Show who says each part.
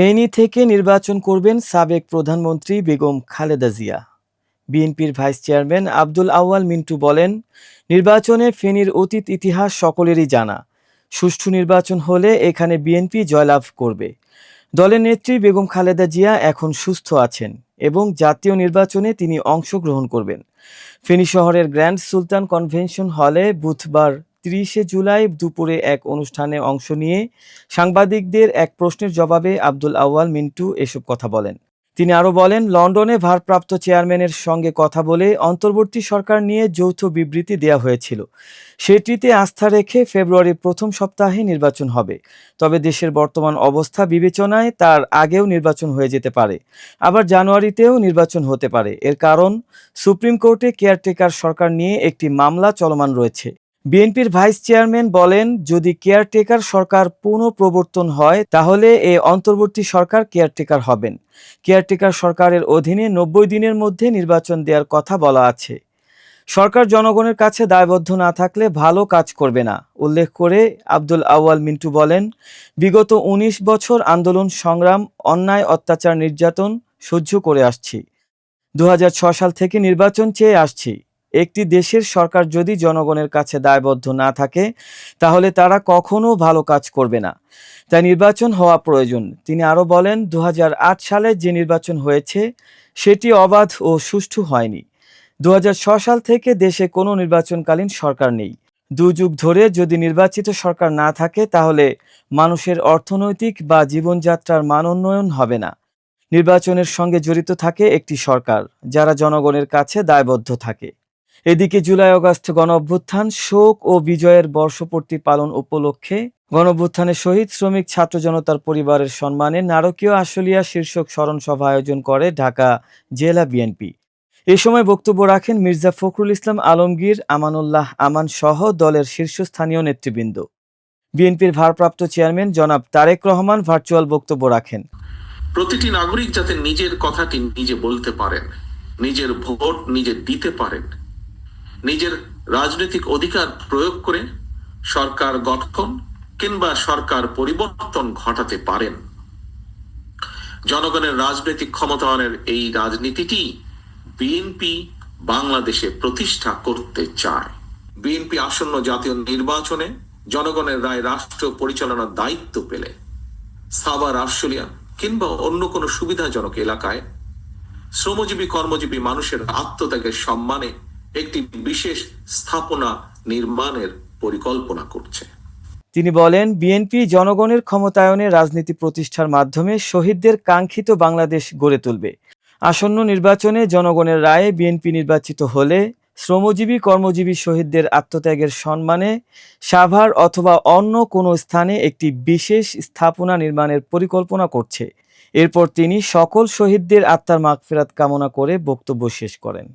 Speaker 1: ফেনী থেকে নির্বাচন করবেন সাবেক প্রধানমন্ত্রী বেগম খালেদা জিয়া। বিএনপির ভাইস চেয়ারম্যান আব্দুল আউয়াল মিন্টু বলেন, নির্বাচনে ফেনীর অতীত ইতিহাস সকলেরই জানা। সুষ্ঠু নির্বাচন হলে এখানে বিএনপি জয়লাভ করবে। দলের নেত্রী বেগম খালেদা জিয়া এখন সুস্থ আছেন এবং জাতীয় নির্বাচনে তিনি অংশগ্রহণ করবেন। ফেনী শহরের গ্র্যান্ড সুলতান কনভেনশন হলে বুধবার তিরিশে জুলাই দুপুরে এক অনুষ্ঠানে অংশ নিয়ে সাংবাদিকদের এক প্রশ্নের জবাবে আব্দুল আউয়াল মিন্টু এসব কথা বলেন। তিনি আরও বলেন, লন্ডনে ভারপ্রাপ্ত চেয়ারম্যানের সঙ্গে কথা বলে অন্তর্বর্তী সরকার নিয়ে যৌথ বিবৃতি দেওয়া হয়েছিল। সেটিতে আস্থা রেখে ফেব্রুয়ারির প্রথম সপ্তাহে নির্বাচন হবে। তবে দেশের বর্তমান অবস্থা বিবেচনায় তার আগেও নির্বাচন হয়ে যেতে পারে। আবার জানুয়ারিতেও নির্বাচন হতে পারে। এর কারণ, সুপ্রিম কোর্টে কেয়ারটেকার সরকার নিয়ে একটি মামলা চলমান রয়েছে। বিএনপির ভাইস চেয়ারম্যান বলেন, যদি কেয়ারটেকার সরকার পুনঃপ্রবর্তন হয়, তাহলে এ অন্তর্বর্তী সরকার কেয়ারটেকার হবেন। কেয়ারটেকার সরকারের অধীনে নব্বই দিনের মধ্যে নির্বাচন দেওয়ার কথা বলা আছে। সরকার জনগণের কাছে দায়বদ্ধ না থাকলে ভালো কাজ করবে না। উল্লেখ করে আব্দুল আউয়াল মিন্টু বলেন, বিগত ১৯ বছর আন্দোলন, সংগ্রাম, অন্যায়, অত্যাচার, নির্যাতন সহ্য করে আসছি। দু সাল থেকে নির্বাচন চেয়ে আসছি। একটি দেশের সরকার যদি জনগণের কাছে দায়বদ্ধ না থাকে, তাহলে তারা কখনো ভালো কাজ করবে না। তাই নির্বাচন হওয়া প্রয়োজন। তিনি আরও বলেন দু হাজার আট সালে যে নির্বাচন হয়েছে, সেটি অবাধ ও সুষ্ঠু হয়নি। দু সাল থেকে দেশে কোনো নির্বাচনকালীন সরকার নেই। দু যুগ ধরে যদি নির্বাচিত সরকার না থাকে, তাহলে মানুষের অর্থনৈতিক বা জীবনযাত্রার মান উন্নয়ন হবে না। নির্বাচনের সঙ্গে জড়িত থাকে একটি সরকার, যারা জনগণের কাছে দায়বদ্ধ থাকে। এদিকে জুলাই আগস্ট গণ অভ্যুত্থান শোক ও বিজয়ের বর্ষপূর্তি পালন উপলক্ষে গণ অভ্যুত্থানের শহীদ শ্রমিক, ছাত্র জনতার পরিবারের সম্মানে নারকীয় আশুলিয়া শীর্ষক স্মরণ সভা আয়োজন করে ঢাকা জেলা বিএনপি। এ সময় বক্তব্য রাখেন মির্জা ফখরুল ইসলাম আলমগীর, আমানুল্লাহ আমান সহ দলের শীর্ষস্থানীয় নেতৃবৃন্দ। বিএনপির ভারপ্রাপ্ত চেয়ারম্যান জনাব তারেক রহমান ভার্চুয়াল বক্তব্য রাখেন।
Speaker 2: প্রতিটি নাগরিক যাতে নিজের কথাটি নিজে বলতে পারেন, নিজের ভোট নিজে দিতে পারেন। নিজের রাজনৈতিক অধিকার প্রয়োগ করে সরকার গঠন কিংবা সরকার পরিবর্তন ঘটাতে পারেন। জনগণের রাজনৈতিক ক্ষমতায়নের এই রাজনীতিটি বিএনপি বাংলাদেশে প্রতিষ্ঠা করতে চায়। বিএনপি আসন্ন জাতীয় নির্বাচনে জনগণের রায় রাষ্ট্র পরিচালনার দায়িত্ব পেলে। সাভার আশুলিয়া কিংবা অন্য কোনো সুবিধাজনক এলাকায় শ্রমজীবী, কর্মজীবী মানুষের আত্মত্যাগের সম্মানে একটি বিশেষ স্থাপনা নির্মাণের পরিকল্পনা করছে।
Speaker 1: তিনি বলেন, বিএনপি জনগণের ক্ষমতায়নে রাজনীতি প্রতিষ্ঠার মাধ্যমে শহীদদের কাঙ্ক্ষিত বাংলাদেশ গড়ে তুলবে। আসন্ন নির্বাচনে জনগণের রায়ে বিএনপি নির্বাচিত হলে শ্রমজীবী, কর্মজীবী শহীদদের আত্মত্যাগের সম্মানে সাভার অথবা অন্য কোনো স্থানে একটি বিশেষ স্থাপনা নির্মাণের পরিকল্পনা করছে। এরপর তিনি সকল শহীদদের আত্মার মাগফেরাত কামনা করে বক্তব্য শেষ করেন।